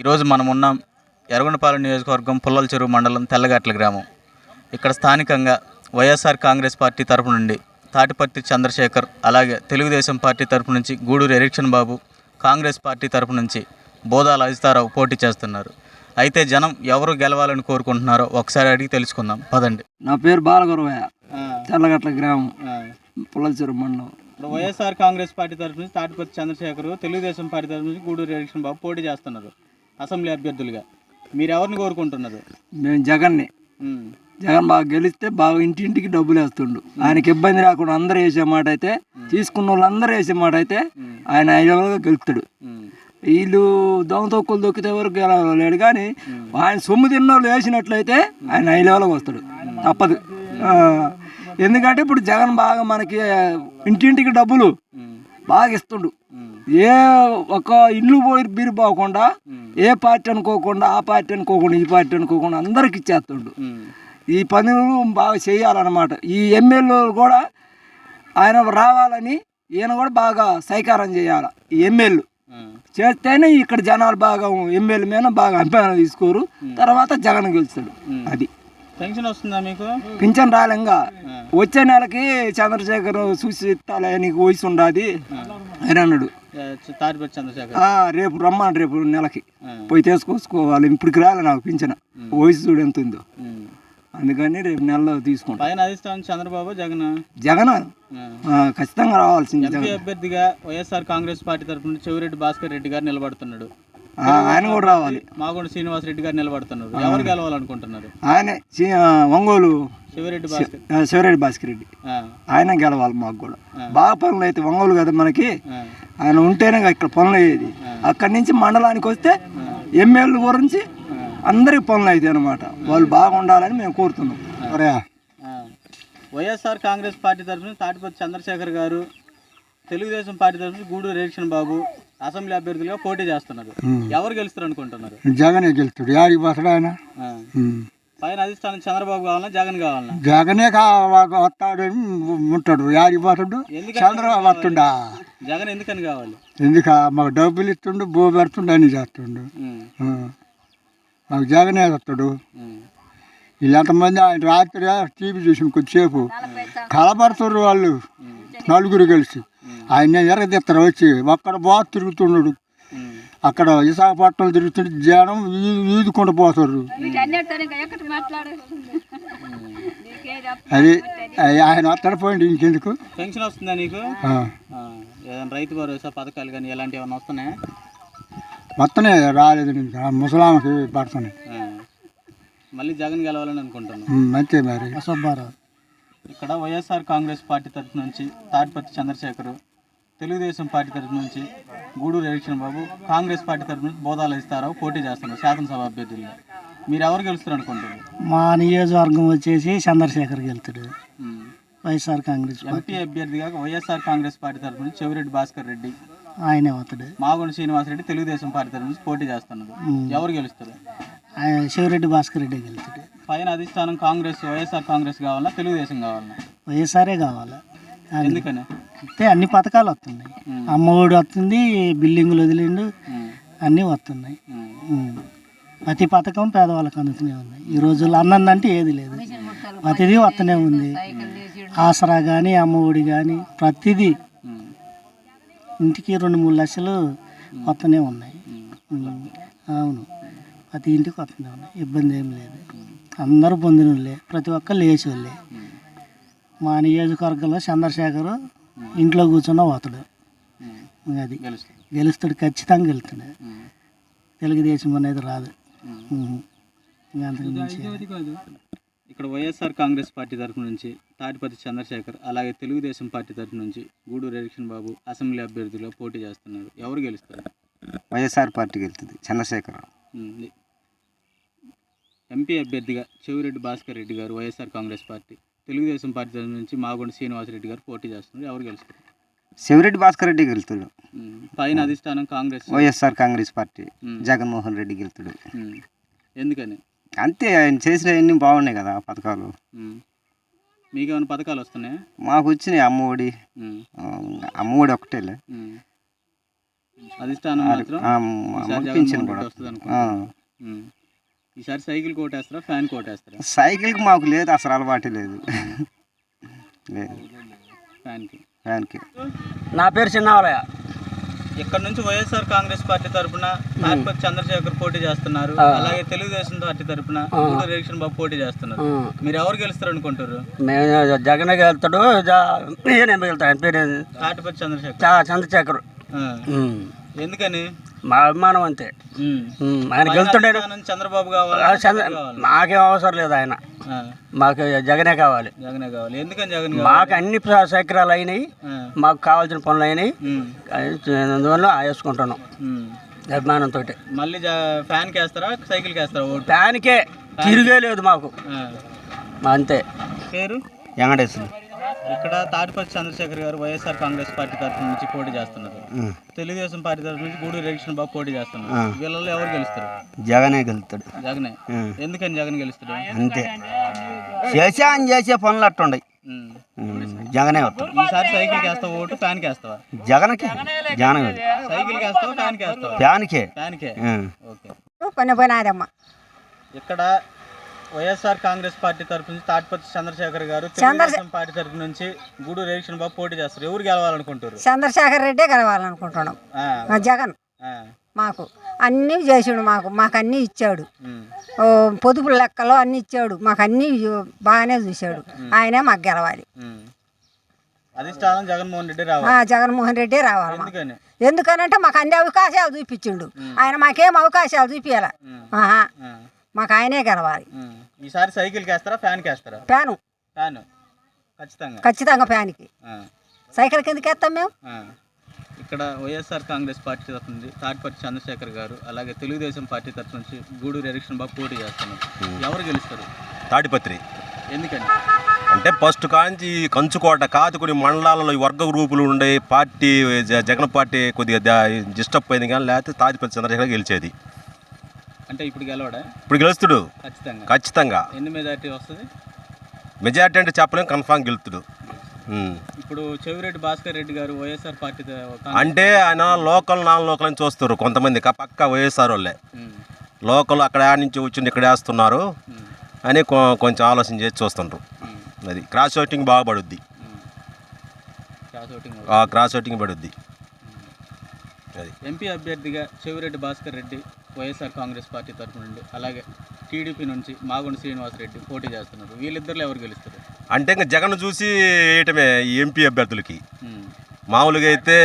ఈరోజు మనం ఉన్నాం ఎర్రగొండపాలెం నియోజకవర్గం పుల్లల చెరువు మండలం తెల్లగట్ల గ్రామం. ఇక్కడ స్థానికంగా వైఎస్ఆర్ కాంగ్రెస్ పార్టీ తరపు నుండి తాటిపర్తి చంద్రశేఖర్ అలాగే తెలుగుదేశం పార్టీ తరపు నుంచి గూడూరు ఎరిక్షన్ బాబు కాంగ్రెస్ పార్టీ తరపు నుంచి బోదాల అజితారావు పోటీ చేస్తున్నారు. అయితే జనం ఎవరు గెలవాలని కోరుకుంటున్నారో ఒకసారి అడిగి తెలుసుకుందాం. పదండి. నా పేరు బాలగురవయ్య తెల్లగట్ల గ్రామం పుల్లలచెరు మండలం. ఇప్పుడు వైఎస్ఆర్ కాంగ్రెస్ పార్టీ తరఫు నుంచి తాటిపత్తి చంద్రశేఖర్ తెలుగుదేశం పార్టీ తరఫు నుంచి గూడూరు ఎరిక్షన్ బాబు పోటీ చేస్తున్నారు. అసెంబ్లీ అభ్యర్థులుగా. మీరు ఎవరిని కోరుకుంటున్నారు? మేము జగన్ని. జగన్ బాగా గెలిస్తే బాగా ఇంటింటికి డబ్బులు వేస్తుండు. ఆయనకి ఇబ్బంది రాకుండా అందరూ వేసే మాట అయితే తీసుకున్న వాళ్ళు అందరూ వేసే మాట అయితే ఆయన ఐదుగా గెలుస్తాడు ఉమ్, వీళ్ళు దొంగ తొక్కులు దొక్కితే వరకు గెలవలేడు కానీ ఆయన సొమ్ము తిన్న వాళ్ళు వేసినట్లయితే ఆయన ఐదు లెవెల్కి వస్తాడు. తప్పదు. ఎందుకంటే ఇప్పుడు జగన్ బాగా మనకి ఇంటింటికి డబ్బులు బాగా ఇస్తుండు ఏ ఒక ఇల్లు పోయి బీరిపోకుండా ఏ పార్టీ అనుకోకుండా ఆ పార్టీ అనుకోకుండా ఈ పార్టీ అనుకోకుండా అందరికి ఇచ్చేస్తుండు. ఈ పనులు బాగా చేయాలన్నమాట. ఈ ఎమ్మెల్యేలు కూడా ఆయన రావాలని ఈయన కూడా బాగా సహకారం చేయాలి. ఈ ఎమ్మెల్యే చేస్తేనే ఇక్కడ జనాలు బాగా ఎమ్మెల్యే మీద బాగా అభిప్రాయం తీసుకోరు. తర్వాత జగన్ గెలుస్తాడు. అది. పెన్షన్ వస్తుందా మీకు? పింఛన్ రాలేంగా వచ్చే నెలకి చంద్రశేఖర్ చూసి ఇస్తాలే నీకు వయసు ఉండాది అని అన్నాడు. చంద్రశేఖర్. ఆ, రేపు రమ్మని రేపు నెలకి. పోయి తీసుకొచ్చుకోవాలి ఇప్పటికి రాలే నాకు పింఛన. వయసు చూడు ఎంత ఉందో. ఉమ్. అందుకని రేపు నెలలో తీసుకుంటా. పైన అధిష్టానం చంద్రబాబు జగన్? జగన్? ఆ. ఖచ్చితంగా రావాల్సింది ఎంపీ జగన్. అభ్యర్థిగా వైఎస్ఆర్ కాంగ్రెస్ పార్టీ తరఫు నుంచి చెవిరెడ్డి భాస్కర్ రెడ్డి గారు నిలబడుతున్నాడు. ఆయన కూడా రావాలి. మాగుండ శ్రీనివాస్ రెడ్డి గారు నిలబడుతున్నారు. ఎవరు గెలవాలనుకుంటున్నారు? ఆయనే ఒంగోలు శివరెడ్డి శివరెడ్డి భాస్కర్ రెడ్డి. ఆయన గెలవాలి మాకు కూడా. బాగా పనులు అయితే ఒంగోలు కదా మనకి. ఆయన ఉంటేనే ఇక్కడ పనులు అయ్యేది. అక్కడి నుంచి మండలానికి వస్తే ఎమ్మెల్యే గురించి అందరికి పనులు అవుతాయి అనమాట వాళ్ళు బాగుండాలని మేము కోరుతున్నాం. వైఎస్ఆర్ కాంగ్రెస్ పార్టీ తరఫున తాటిపత్తి చంద్రశేఖర్ గారు తెలుగుదేశం పార్టీ తరఫున గూడూరు రేషన్ బాబు అసెంబ్లీ అభ్యర్థులుగా పోటీ చేస్తున్నారు. ఎవరు గెలుస్తారు అనుకుంటున్నారు? జగనే గెలుస్తాడు. యాడికి పోతాడు ఆయన. పైన అధిష్టానం చంద్రబాబు కావాలన్నా జగన్ కావాలన్నా? జగనే వస్తాడని ఉంటాడు. యాడికి పోతాడు చంద్రబాబు వస్తుండా? జగన్ ఎందుకని కావాలి? ఎందుక? మాకు డబ్బులు ఇస్తుండు బో పెడుతుండు అని చేస్తుండు. మాకు జగనే వస్తాడు. వీళ్ళంతమంది ఆయన రాత్రి టీవీ చూసిన కొద్దిసేపు కలబడుతున్నారు వాళ్ళు. నలుగురు కలిసి. ఆయన ఎరగదీస్తారు వచ్చి ఒక్కడ బాగా తిరుగుతున్నాడు. అక్కడ విశాఖపట్నం తిరుగుతుంటే జనం ఈ- ఈదుకుంటూ పోతారు. అది అది ఆయన వస్తాడు పోయింది ఇంకెందుకు? పెన్షన్ వస్తుందా నీకు? ఆ. ఆ, ఏదైనా రైతు భరోసా పథకాలు కానీ ఇలాంటివి ఏమైనా వస్తున్నాయా? మొత్తమే రాలేదు ఇంకా. ఆ ముసలాంకి పడుతున్నాయి. మళ్ళీ జగన్ గెలవాలని అనుకుంటున్నాను అంతే మరి. సుబ్బారావు ఇక్కడ వైఎస్ఆర్ కాంగ్రెస్ పార్టీ తరఫు నుంచి తాటిపత్తి చంద్రశేఖర్ తెలుగుదేశం పార్టీ తరఫు నుంచి గూడూరు ఎలక్షన్ బాబు కాంగ్రెస్ పార్టీ తరఫు నుంచి బోధాలు ఇస్తారావు పోటీ చేస్తున్నారు శాసనసభ అభ్యర్థులుగా మీరు ఎవరు గెలుస్తారు అనుకుంటున్నారు? మా నియోజకవర్గం వచ్చేసి Chandrasekhar um. YSR Congress MP అభ్యర్థిగా వైఎస్ఆర్ కాంగ్రెస్ పార్టీ తరఫు నుంచి చెవిరెడ్డి భాస్కర్ రెడ్డి. ఆయనే అవుతాడు. మాగుండ శ్రీనివాసరెడ్డి తెలుగుదేశం పార్టీ తరఫు నుంచి పోటీ చేస్తున్నారు ఎవరు గెలుస్తారు? శివరెడ్డి భాస్కర్ రెడ్డి వెళ్తాడు పైన అధిష్టానం కాంగ్రెస్ వైఎస్ఆర్ కాంగ్రెస్ కావాలా తెలుగుదేశం కావాలా? వైఎస్ఆర్ఏ కావాలి? ఎందుకని? అంటే అన్ని పథకాలు వస్తున్నాయి. అమ్మఒడి వస్తుంది బిల్డింగులు వదిలిండు. అన్నీ వస్తున్నాయి. ప్రతి పథకం పేదవాళ్ళకి అందుతూనే ఉన్నాయి ఈ రోజుల్లో అన్నందంటే ఏది లేదు. ప్రతిదీ వస్తూనే ఉంది. ఆసరా కానీ అమ్మఒడి కానీ ప్రతిదీ. ఇంటికి రెండు మూడు లక్షలు వస్తూనే ఉన్నాయి. అవును. ప్రతి ఇంటికి వస్తూనే ఉన్నాయి. ఇబ్బంది ఏం లేదు. అందరూ పొందిన వాళ్ళే ప్రతి ఒక్కరు లేచి వాళ్ళే మా నియోజకవర్గంలో చంద్రశేఖర్ ఇంట్లో కూర్చున్న పోతాడు. అది. గెలుస్తాడు. ఖచ్చితంగా గెలుస్తాడు. తెలుగుదేశం అనేది రాదు. ఇంకా ఇక్కడ వైఎస్ఆర్ కాంగ్రెస్ పార్టీ తరఫు నుంచి తాటిపతి చంద్రశేఖర్ అలాగే తెలుగుదేశం పార్టీ తరఫు నుంచి గూడూరు ఎలక్షన్ బాబు అసెంబ్లీ అభ్యర్థులుగా పోటీ చేస్తున్నారు. ఎవరు గెలుస్తారు? వైఎస్ఆర్ పార్టీకి వెళ్తుంది చంద్రశేఖర్. ఎంపీ అభ్యర్థిగా Chevireddy Bhaskar Reddy garu YSR Congress party. Telugu Desam party నుంచి మాగుండ శ్రీనివాసరెడ్డి గారు పోటీ చేస్తున్నారు. ఎవరు గెలుస్తారు? శివరెడ్డి భాస్కర్ రెడ్డి గెలుతాడు. పైన అధిష్టానం Congress. YSR Congress party. Jaganmohan Reddy గెలుతాడు. ఎందుకని? అంతే ఆయన చేసినవన్నీ బాగున్నాయి కదా పథకాలు. ఉమ్. మీకేమైనా పథకాలు వస్తున్నాయా? మాకు వచ్చినాయి అమ్మఒడి అమ్మఒడి ఒకటేలే. అధిష్టానం మాత్రం ఈసారి సైకిల్ కోటేస్తారా ఫ్యాన్ కోటేస్తారా సైకిల్కి మాకు లేదు అసలు అలవాటు లేదు. లేదు. ఫ్యాన్కి. ఫ్యాన్కి. నా పేరు చిన్నావలయ్య ఇక్కడ నుంచి వైఎస్ఆర్ కాంగ్రెస్ పార్టీ తరఫున తాటిపతి చంద్రశేఖర్ పోటీ చేస్తున్నారు. అలాగే తెలుగుదేశం పార్టీ తరఫున రేషన్ బాబు పోటీ చేస్తున్నారు. మీరు ఎవరు గెలుస్తారు అనుకుంటారు మేము జగన్ ఈయన వెళ్తాడు ఆయన పేరు చంద్రశేఖర్. చా- చంద్రశేఖర్. ఎందుకని? మా అభిమానం అంతే. ఆయన అధిష్టానం చంద్రబాబు కావాలా మాకేం అవసరం లేదు ఆయన. మాకు జగనే కావాలి. జగనే కావాలి. ఎందుకని జగన్ మాకు అన్ని సౌకర్యాలు అయినాయి. మాకు కావాల్సిన పనులు అయినాయి. అందువల్ల వేసుకుంటున్నాం. అభిమానంతో మళ్ళీ ఫ్యాన్ కేస్తారా సైకిల్ కేస్తారా దానికే తిరిగే లేదు మాకు. అంతే. పేరు? వెంకటేశ్వరు. ఇక్కడ తాటిపతి చంద్రశేఖర్ గారు వైఎస్ఆర్ కాంగ్రెస్ పార్టీ తరఫు నుంచి పోటీ చేస్తున్నారు. తెలుగుదేశం పార్టీ తరఫు నుంచి గూడూరు రేషన్ బాబు పోటీ చేస్తున్నారు. వీళ్ళలో ఎవరు గెలుస్తారు? జగనే గెలుతాడు జగనే. ఎందుకని జగన్ గెలుస్తాడు? అంతే. చేసే ఆయన చేసే పనులు అట్టుండయి. జగనే వస్తాడు. ఈసారి సైకిల్ కేస్తావా ఓటు? ఫ్యాన్ కేస్తావా? జగన్కి. జగన్ సైకిల్ కేస్తావా? ఫ్యాన్ కేస్తావా? ఫ్యాన్కే. ఫ్యాన్కే. ఓకే. పని పోయినాదమ్మ ఇక్కడ వైఎస్ఆర్ కాంగ్రెస్ పార్టీ తరఫు నుంచి తాటిపతి చంద్రశేఖర్ గారు తెలుగుదేశం పార్టీ తరఫు నుంచి గూడూరు రేషన్ బాబు పోటీ చేస్తారు. ఎవరు గెలవాలనుకుంటారు చంద్రశేఖర్ రెడ్డే మా జగన్. మాకు అన్నీ చేసాడు మాకు. మాకు అన్నీ ఇచ్చాడు. పొదుపు లెక్కలో అన్నీ ఇచ్చాడు. మాకు అన్నీ బాగానే చూశాడు. ఆయనే మాకు గెలవాలి. అధిష్టానం జగన్మోహన్ రెడ్డి రావాలి. జగన్మోహన్ రెడ్డే రావాలి మాకు. ఎందుకని? ఎందుకనంటే మాకు అన్ని అవకాశాలు చూపించిండు. ఆయన మాకేం అవకాశాలు చూపించాల మాకు ఆయనే గెలవాలి. ఈసారి సైకిల్ కేస్తారా ఫ్యాన్ కేస్తారా? ఫ్యాను. ఫ్యాన్. ఖచ్చితంగా. ఖచ్చితంగా ఫ్యాన్కి. సైకిల్ కిందకి వేస్తాం మేము. ఇక్కడ వైఎస్ఆర్ కాంగ్రెస్ పార్టీ తరఫు నుంచి తాటిపట్టి చంద్రశేఖర్ గారు అలాగే తెలుగుదేశం పార్టీ తరఫు నుంచి గూడూరు ఎలక్షన్ బాబు పోటీ చేస్తున్నారు. ఎవరు గెలుస్తారు? తాడిపత్రి ఎందుకని? అంటే ఫస్ట్ కాంచి కంచుకోట కాదు కొన్ని మండలాలలో ఈ వర్గ గ్రూపులు ఉండే పార్టీ జ- జగన్ పార్టీ కొద్దిగా డిస్టర్బ్ అయింది కానీ లేకపోతే తాడిపత్రి చంద్రశేఖర్ గెలిచేది. అంటే ఇప్పుడు గెలవడా? ఇప్పుడు గెలుస్తుడు. ఖచ్చితంగా. ఖచ్చితంగా. ఎన్ని మెజార్టీ వస్తుంది? మెజార్టీ అంటే చెప్పలేం కన్ఫామ్ గెలుతుడు. ఇప్పుడు చెవిరెడ్డి భాస్కర్ రెడ్డి గారు వైఎస్ఆర్ పార్టీ అంటే ఆయన లోకల్ నాన్ లోకల్ అని చూస్తారు కొంతమంది. పక్క వైఎస్ఆర్ వాళ్ళే. లోకల్ అక్కడ నుంచి వచ్చింది ఇక్కడ వేస్తున్నారు అని కొంచెం ఆలోచన చేసి చూస్తుంటారు ఉమ్, అది క్రాస్ ఓటింగ్ బాగా పడుద్ది. క్రాస్ ఓటింగ్ పడుద్ది. అది ఎంపీ అభ్యర్థిగా Chevireddy Bhaskar Reddy YSR Congress party తరఫు నుండి అలాగే టీడీపీ నుంచి మాగుండ శ్రీనివాసరెడ్డి పోటీ చేస్తున్నారు. వీళ్ళిద్దరిలో ఎవరు గెలుస్తారు? అంటే ఇంకా జగన్ చూసి వేయటమే ఈ ఎంపీ అభ్యర్థులకి. మామూలుగా అయితే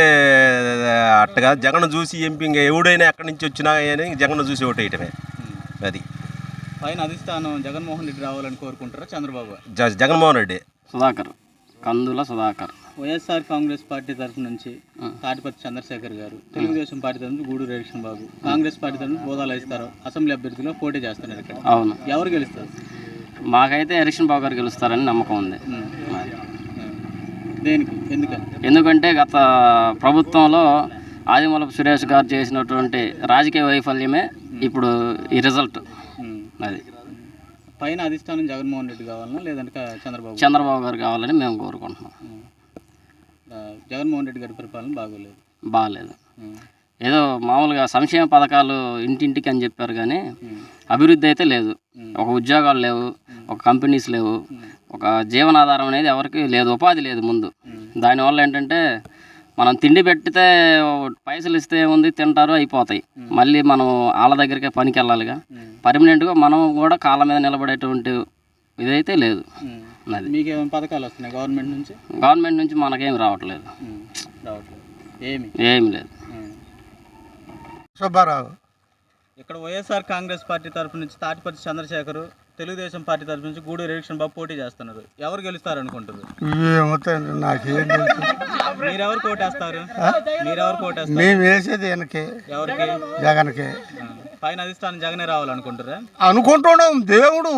అట్టగా జగన్ చూసి ఎంపీ ఇంకా ఎవడైనా ఎక్కడి నుంచి వచ్చినా కానీ జగన్ చూసి ఓటు వేయటమే. అది. పైన అధిష్టానం జగన్మోహన్ రెడ్డి రావాలని కోరుకుంటారా Chandrababu Jaganmohan Reddy. Sudhakar. Kandula Sudhakar. YSR Congress party తరఫు నుంచి తాటిపతి చంద్రశేఖర్ గారు తెలుగుదేశం పార్టీ తరఫు నుంచి గూడూరు రేషన్ బాబు కాంగ్రెస్ పార్టీ తరఫు బోధాలు ఇస్తారు అసెంబ్లీ అభ్యర్థిగా పోటీ చేస్తున్నారు ఇక్కడ. అవును. ఎవరు గెలుస్తారు? మాకైతే ఎలక్షన్ బాబు గారు గెలుస్తారని నమ్మకం ఉంది. దేనికి? ఎందుకని? ఎందుకంటే గత ప్రభుత్వంలో ఆదిమూలపు సురేష్ గారు చేసినటువంటి రాజకీయ వైఫల్యమే ఇప్పుడు ఈ రిజల్ట్. అది. పైన అధిష్టానం జగన్మోహన్ రెడ్డి కావాలన్నా లేదంటే చంద్రబాబు? చంద్రబాబు గారు కావాలని మేము కోరుకుంటున్నాం. జగన్మోహన్ రెడ్డి గారి పరిపాలన బాగోలేదు. బాగాలేదు. ఏదో మామూలుగా సంక్షేమ పథకాలు ఇంటింటికి అని చెప్పారు కానీ అభివృద్ధి అయితే లేదు. ఒక ఉద్యోగాలు లేవు ఒక కంపెనీస్ లేవు ఒక జీవనాధారం అనేది ఎవరికి లేదు ఉపాధి లేదు ముందు. దానివల్ల ఏంటంటే మనం తిండి పెట్టితే పైసలు ఇస్తే ఉంది తింటారు అయిపోతాయి. మళ్ళీ మనం వాళ్ళ దగ్గరికే పనికి వెళ్ళాలిగా. పర్మనెంట్గా మనం కూడా కాళ్ళ మీద నిలబడేటువంటి ఇదైతే లేదు. మీకు ఏమైనా పథకాలు వస్తున్నాయి గవర్నమెంట్ నుంచి? గవర్నమెంట్ నుంచి మనకేం రావట్లేదు. రావట్లేదు. ఏమి? ఏం లేదు. సుబ్బారావు. ఇక్కడ వైఎస్ఆర్ కాంగ్రెస్ పార్టీ తరఫు నుంచి తాటిపతి చంద్రశేఖర్ తెలుగుదేశం పార్టీ తరఫు నుంచి గూడూరు ఎలక్షన్ బాబు పోటీ చేస్తున్నారు. ఎవరు గెలుస్తారు అనుకుంటారు నాకేం తెలుసు. మీరెవరు కోటేస్తారు? మీరెవరు కోటేస్తారు? మేము వేసేది వెనకే ఎవరికి? జగన్కి. పైన అధిష్టానం జగనే రావాలనుకుంటారా అనుకుంటున్నాం దేవుడు.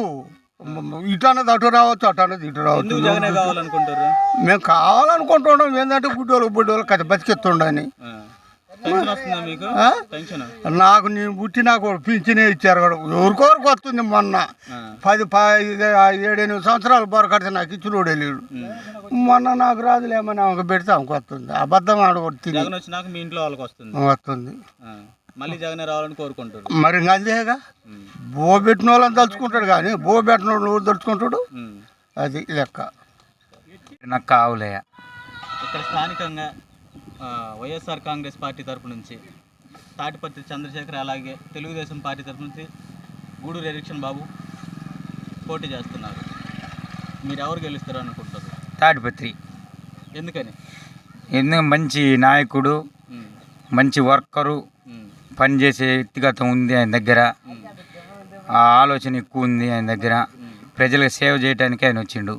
ఇటు అన్నది అటు రావచ్చు అటు అన్నది ఇటు రావచ్చు. మేము కావాలనుకుంటున్నాం ఏంటంటే గుడ్డోళ్ళు బుడ్డోళ్ళు కథ బతికెత్తుండని నాకు నేను పుట్టినా కూడా పింఛనే ఇచ్చారు కూడా ఎవరికొరకు వస్తుంది మొన్న. పది పది ఏడెనిమిది సంవత్సరాలు బొరకడితే నాకు ఇచ్చినోడే లేడు మొన్న నాకు రాదులేమని ఆమెకు పెడితే ఆమెకు వస్తుంది. అబద్ధం ఇంట్లో వాళ్ళకి వస్తుంది. మళ్ళీ జగనే రావాలని కోరుకుంటారు మరి ఇంకా అదేగా బో పెట్టిన వాళ్ళని తలుచుకుంటాడు కానీ బో పెట్టిన వాళ్ళు తలుచుకుంటాడు. అది లెక్క. నాకు కావులయ్య ఇక్కడ స్థానికంగా వైఎస్ఆర్ కాంగ్రెస్ పార్టీ తరపు నుంచి తాటిపత్రి చంద్రశేఖర్ అలాగే తెలుగుదేశం పార్టీ తరపు నుంచి గూడూరు ఎరిక్షన్ బాబు పోటీ చేస్తున్నారు. మీరు ఎవరు గెలుస్తారు అనుకుంటారు తాడిపత్రి ఎందుకని? ఎందుకు? మంచి నాయకుడు మంచి వర్కరు పనిచేసే వ్యక్తిగతం ఉంది ఆయన దగ్గర. ఆ ఆలోచన ఎక్కువ ఉంది ఆయన దగ్గర. ప్రజలకు సేవ చేయడానికి ఆయన వచ్చిండు.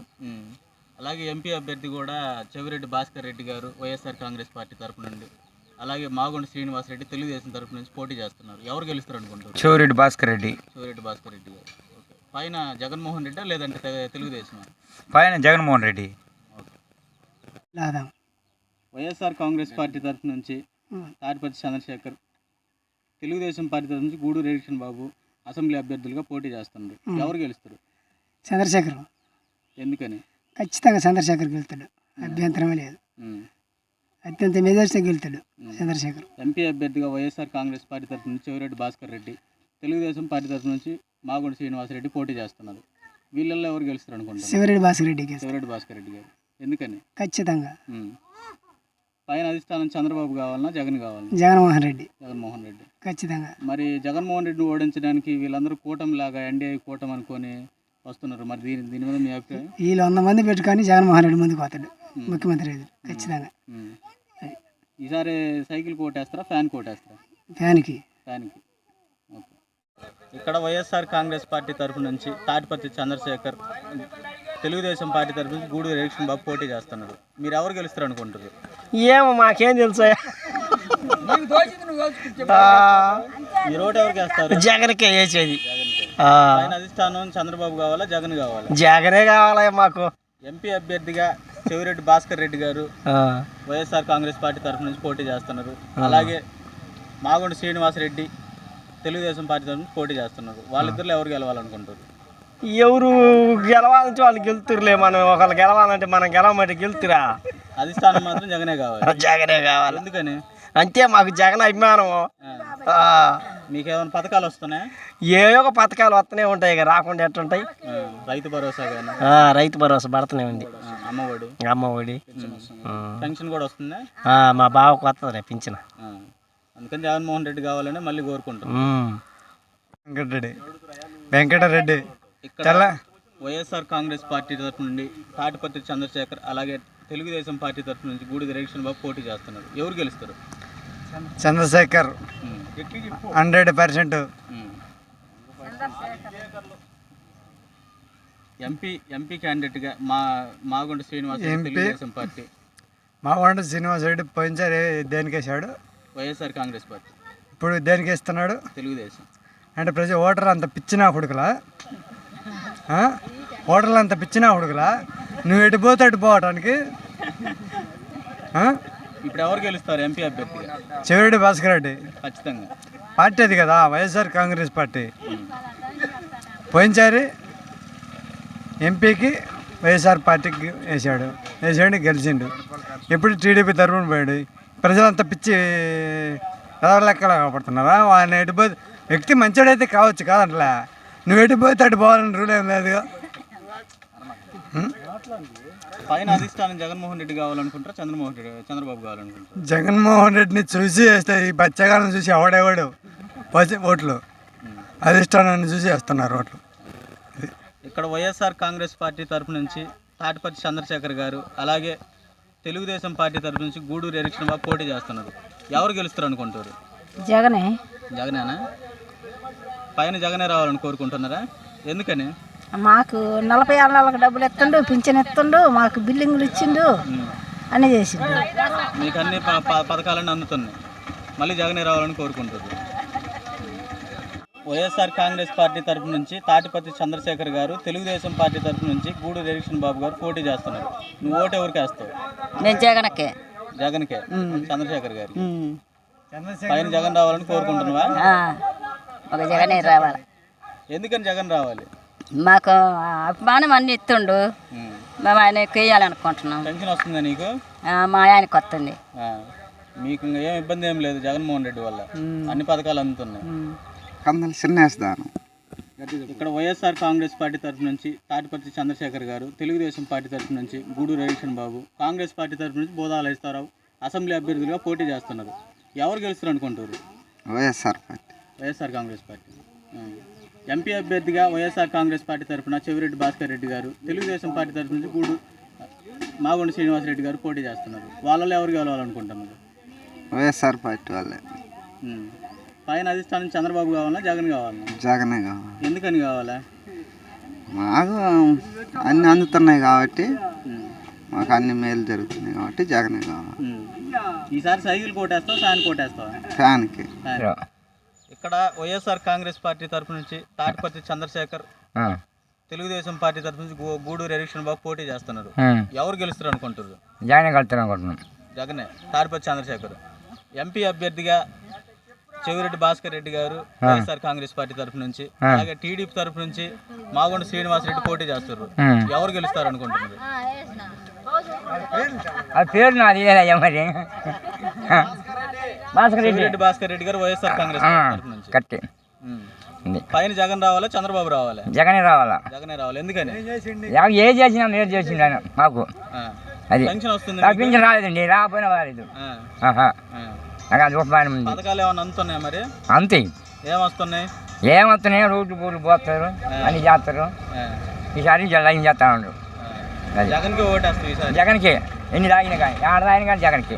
అలాగే ఎంపీ అభ్యర్థి కూడా చెవిరెడ్డి భాస్కర్ రెడ్డి గారు వైఎస్ఆర్ కాంగ్రెస్ పార్టీ తరపు నుండి అలాగే మాగుండ శ్రీనివాస్ రెడ్డి తెలుగుదేశం తరపు నుంచి పోటీ చేస్తున్నారు. ఎవరు గెలుస్తారు అనుకుంటారు చోరెడ్డి భాస్కర్ రెడ్డి. చెవిరెడ్డి భాస్కర్ రెడ్డి గారు. పైన జగన్మోహన్ రెడ్డా లేదంటే తెలుగుదేశం పైన Jaganmohan Reddy. YSR Congress party తరఫు నుంచి తాటిపతి చంద్రశేఖర్ తెలుగుదేశం పార్టీ నుంచి గూడూరు ఎరిక్షన్ బాబు అసెంబ్లీ అభ్యర్థులుగా పోటీ చేస్తున్నారు ఎవరు గెలుస్తారు? చంద్రశేఖర్ ఎందుకని? ఖచ్చితంగా చంద్రశేఖర్ గెలుతాడు. అభ్యంతరమే లేదు. అత్యంత మెజార్టీతో గెలుతాడు చంద్రశేఖర్. ఎంపీ అభ్యర్థిగా వైఎస్ఆర్ కాంగ్రెస్ పార్టీ తరఫు నుంచి చెవిరెడ్డి భాస్కర్ రెడ్డి తెలుగుదేశం పార్టీ తరఫు నుంచి మాగుండ శ్రీనివాసరెడ్డి పోటీ చేస్తున్నారు. వీళ్ళల్లో ఎవరు గెలుస్తారు అనుకుంటున్నారు శివరెడ్డి భాస్కర్ రెడ్డి చెవిరెడ్డి భాస్కర్ రెడ్డి గారు. ఎందుకని? ఖచ్చితంగా. పైన అధిష్టానం చంద్రబాబు కావాలన్నా జగన్ కావాలన్నా? జగన్మోహన్ రెడ్డి. జగన్మోహన్ రెడ్డి. ఖచ్చితంగా. మరి జగన్మోహన్ రెడ్డిని ఓడించడానికి వీళ్ళందరూ కూటమి లాగా ఎన్డీఏ కూటమి అనుకొని వస్తున్నారు. మరి దీని దీని మీద మీ అభిప్రాయం? వీళ్ళు వంద మంది పెట్టుకొని జగన్మోహన్ రెడ్డి ముందుకు పోతాడు. ముఖ్యమంత్రి ఖచ్చితంగా. ఈసారి సైకిల్ కోటేస్తారా? ఫ్యాన్ కోటేస్తారా? ఫ్యాన్కి. ఫ్యాన్కి. ఇక్కడ వైఎస్ఆర్ కాంగ్రెస్ పార్టీ తరఫు నుంచి తాటిపత్రి చంద్రశేఖర్ తెలుగుదేశం పార్టీ తరఫు నుంచి గూడూరు ఎలక్షన్ బాబు పోటీ చేస్తున్నారు. మీరు ఎవరు గెలుస్తారు అనుకుంటారు ఏమో మాకేం తెలుసు ఈ రోడ్ ఎవరికి వేస్తారు జగన్కే వేసేది. పైన అధిష్టానం చంద్రబాబు కావాలా జగన్ కావాలా? జగనే కావాలి మాకు. ఎంపీ అభ్యర్థిగా చెవిరెడ్డి భాస్కర్ రెడ్డి గారు వైఎస్ఆర్ కాంగ్రెస్ పార్టీ తరఫు నుంచి పోటీ చేస్తున్నారు. అలాగే మాగుండ శ్రీనివాసరెడ్డి తెలుగుదేశం పార్టీ తరఫు నుంచి పోటీ చేస్తున్నారు. వాళ్ళిద్దరిలో ఎవరు గెలవాలనుకుంటారు ఎవరు గెలవాలంటే వాళ్ళు గెలుతురులే మనం. ఒకళ్ళు గెలవాలంటే మనం గెలవమంటే గెలుతురా? అధిష్టానం మాత్రం జగనే కావాలి. జగనే కావాలి. ఎందుకని? అంతే మాకు జగన్ అభిమానం మీకేమైనా పథకాలు వస్తున్నాయా? ఏ ఒక పథకాలు వస్తూనే ఉంటాయి ఇక రాకుండా ఎట్టుంటాయి ఆ, రైతు భరోసా రైతు భరోసా పడుతూనే ఉంది. అమ్మఒడి. అమ్మ ఒడి పెన్షన్ కూడా వస్తుందా? మా బావకు వస్తుంది పింఛన. అందుకని జగన్మోహన్ రెడ్డి కావాలని మళ్ళీ కోరుకుంటున్నాం. వెంకటరెడ్డి. వెంకటరెడ్డి. ఇక్కడ వైఎస్ఆర్ కాంగ్రెస్ పార్టీ తరఫు నుండి తాటిపత్రి చంద్రశేఖర్ అలాగే తెలుగుదేశం పార్టీ తరఫు నుంచి గూడి ఎలక్షన్ బాబు పోటీ చేస్తున్నారు. ఎవరు గెలుస్తారు? Chandrasekhar hundred percent. MP MP క్యాండిడేట్గా మా మాగుంట శ్రీనివాస్ తెలుగుదేశం పార్టీ. మా వాడు శ్రీనివాస్ రెడ్డి పోయినసారి దేనికి వేసాడు వైఎస్ఆర్ కాంగ్రెస్ పార్టీ. ఇప్పుడు దేనికి వేస్తున్నాడు తెలుగుదేశం. అంటే ప్రతి ఓటర్ అంత పిచ్చినా హుడుకులా ఓటర్లు అంత పిచ్చినా హుడుకులా నువ్వు ఎటు పోతే అటు పోవటానికి? ఇప్పుడు ఎవరు గెలుస్తారు? ఎంపీ అభ్యర్థిగా? చెవిరెడ్డి భాస్కర్ రెడ్డి. ఖచ్చితంగా. పార్టీ అది కదా వైఎస్ఆర్ కాంగ్రెస్ పార్టీ. పోయినసారి ఎంపీకి వైఎస్ఆర్ పార్టీకి వేసాడు. వేసాడు గెలిచిండు. ఇప్పుడు టీడీపీ తరఫున పోయాడు? ప్రజలంతా పిచ్చి ఎవరు లెక్కలా కాపాడుతున్నారా ఆయన ఎటు పోతే వ్యక్తి మంచోడైతే కావచ్చు కాదంట్లా. నువ్వు ఎటు పోతే అటు పోవాలని రూల్ ఏం లేదుగా పైన అధిష్టానం జగన్మోహన్ రెడ్డి కావాలనుకుంటారా చంద్రమోహన్ రెడ్డి చంద్రబాబు కావాలనుకుంటారా? జగన్మోహన్ రెడ్డిని చూసి వేస్తే ఈ బచ్చగాలను చూసి ఎవడెవడు? వచ్చి ఓట్లు. అధిష్టానాన్ని చూసి వేస్తున్నారు ఓట్లు. ఇక్కడ వైఎస్ఆర్ కాంగ్రెస్ పార్టీ తరపు నుంచి తాటిపత్రి చంద్రశేఖర్ గారు అలాగే తెలుగుదేశం పార్టీ తరపు నుంచి గూడూరు ఎలక్షన్ బాబు పోటీ చేస్తున్నారు. ఎవరు గెలుస్తారు అనుకుంటారు? జగనే. జగనేనా? పైన జగనే రావాలని కోరుకుంటున్నారా? ఎందుకని? మాకు నలభై ఏళ్ళ వాళ్ళకి డబ్బులు ఎత్తుండు పింఛన్ ఎత్తుండు మాకు బిల్డింగులు ఇచ్చిండు అన్నీ చేసిండు. మీకు అన్ని పథకాలన్నీ అందుతున్నాయి. మళ్ళీ జగనే రావాలని కోరుకుంటారు వైఎస్ఆర్ కాంగ్రెస్ పార్టీ తరపు నుంచి తాటిపత్రి చంద్రశేఖర్ గారు తెలుగుదేశం పార్టీ తరపు నుంచి గూడూరు ఎలక్షన్ బాబు గారు పోటీ చేస్తున్నారు. నువ్వు ఓటు ఎవరికి వేస్తావు? నేను జగనకే. జగన్కే? చంద్రశేఖర్ గారికి. పైన జగన్ రావాలని కోరుకుంటున్నావా? ఒక జగనే రావాలి. ఎందుకని జగన్ రావాలి? మాకు అభిమానం అన్ని ఇస్తుండు. మేము ఆయన వేయాలనుకుంటున్నాం పెన్షన్ వస్తుందా నీకు? ఆ, మా ఆయనకు వస్తుంది. మీకు ఇంకా ఏం ఇబ్బంది ఏం లేదు జగన్మోహన్ రెడ్డి వల్ల. అన్ని పథకాలు అందుతున్నాయి. కందల చిన్నేస్తాను. ఇక్కడ వైఎస్ఆర్ కాంగ్రెస్ పార్టీ తరఫు నుంచి తాటిపర్తి చంద్రశేఖర్ గారు తెలుగుదేశం పార్టీ తరఫు నుంచి గూడూరు రవికిషన్ బాబు కాంగ్రెస్ పార్టీ తరఫు నుంచి బోధాల ఇస్తారావు అసెంబ్లీ అభ్యర్థులుగా పోటీ చేస్తున్నారు. ఎవరు గెలుస్తారు అనుకుంటారు YSR party. YSR Congress party. MP అభ్యర్థిగా వైఎస్ఆర్ కాంగ్రెస్ పార్టీ తరఫున చెవిరెడ్డి భాస్కర్ రెడ్డి గారు తెలుగుదేశం పార్టీ తరఫు నుంచి గూడు మాగొండ శ్రీనివాసరెడ్డి గారు పోటీ చేస్తున్నారు. వాళ్ళలో ఎవరు గెలవాలనుకుంటున్నారు? వైఎస్ఆర్ పార్టీ వాళ్ళే. పైన అధిష్టానం చంద్రబాబు కావాలన్నా జగన్ కావాలన్నా జగనే కావాలి. ఎందుకని కావాలా? మాకు అన్ని అందుతున్నాయి కాబట్టి. మాకు అన్ని మేలు జరుగుతున్నాయి కాబట్టి జగనే కావాలి. ఈసారి సైకిల్ కోటేస్తావు ఫ్యాన్ కోటేస్తావా ఫ్యాన్కి. ఇక్కడ వైఎస్ఆర్ కాంగ్రెస్ పార్టీ తరఫు నుంచి తాటిపర్తి చంద్రశేఖర్ తెలుగుదేశం పార్టీ తరఫు నుంచి గూడూరు ఎరిక్షన్ బాబు పోటీ చేస్తున్నారు. ఎవరు గెలుస్తారు అనుకుంటారు జగన్ కలుతాను అనుకుంటున్నాం. జగనే తాడిపత్రి చంద్రశేఖర్. ఎంపీ అభ్యర్థిగా చెవిరెడ్డి భాస్కర్ రెడ్డి గారు వైఎస్ఆర్ కాంగ్రెస్ పార్టీ తరఫు నుంచి అలాగే టీడీపీ తరఫు నుంచి మాగొండ శ్రీనివాస్ రెడ్డి పోటీ చేస్తారు ఎవరు గెలుస్తారు అనుకుంటున్నారు? అది పేరు నాది మరి. భాస్కర్ రెడ్డి. చెవిరెడ్డి భాస్కర్ రెడ్డి గారు వైఎస్ఆర్ కాంగ్రెస్ నుంచి. పైన జగన్ రావాలా చంద్రబాబు రావాలా? జగనే రావాలా? జగనే రావాలి. ఎందుకని? ఏ చేసినా నేను చేసిండు ఆయన మాకు. ఆ. అది. పెన్షన్ వస్తుంది నాకు మీకు? పింఛన్ రాలేదండి రాకపోయినా రాలేదు ఆ. ఆహా. ఆ. నాకు అది ఉపమానం ఉంది. పథకాలు ఏమైనా అందుతున్నాయా మరి? అంతే. ఏం వస్తున్నాయి ఏమవుతున్నాయి రోడ్లు పూలు పోతారు అన్ని చేస్తారు. ఆ. ఈసారి లైన్ చేస్తా ఉండు ఆ. జగన్కి ఓటేస్తావు ఈసారి? జగన్కి. ఎన్ని తాగినా కానీ ఆడ తాగినా కానీ జగన్కి.